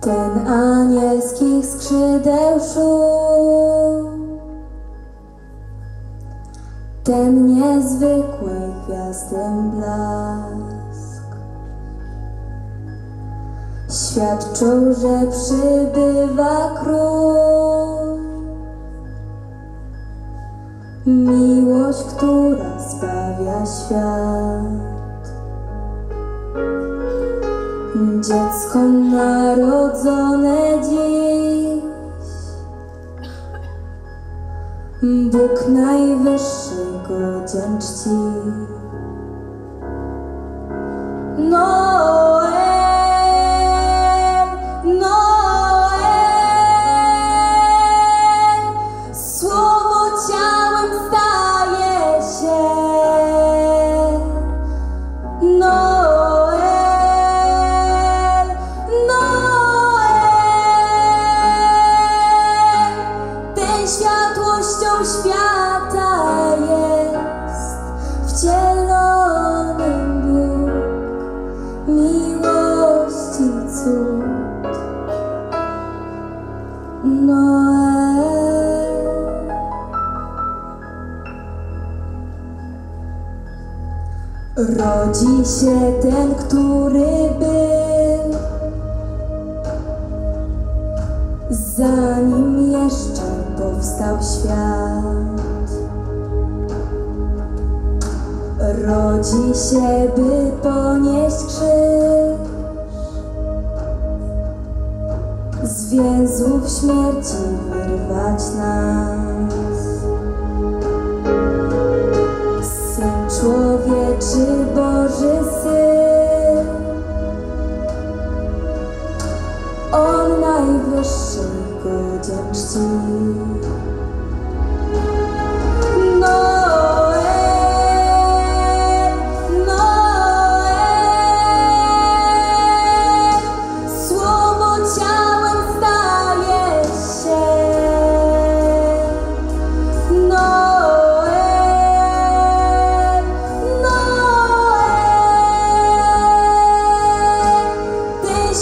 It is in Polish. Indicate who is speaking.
Speaker 1: Ten anielskich skrzydeł szum. Ten niezwykłej gwiazdy blask. Świadczą, że przybywa król. Miłość, która zbawia świat Dziecko narodzone dziś. Bóg najwyższy godzien czci miłości cud. Noel. Rodzi się ten, który był, zanim jeszcze powstał świat. Rodzi się, by ponieść krzyż, więzów śmierci wyrwać nas. Syn człowieczy, Boży Syn, On najwyższy godzien czci.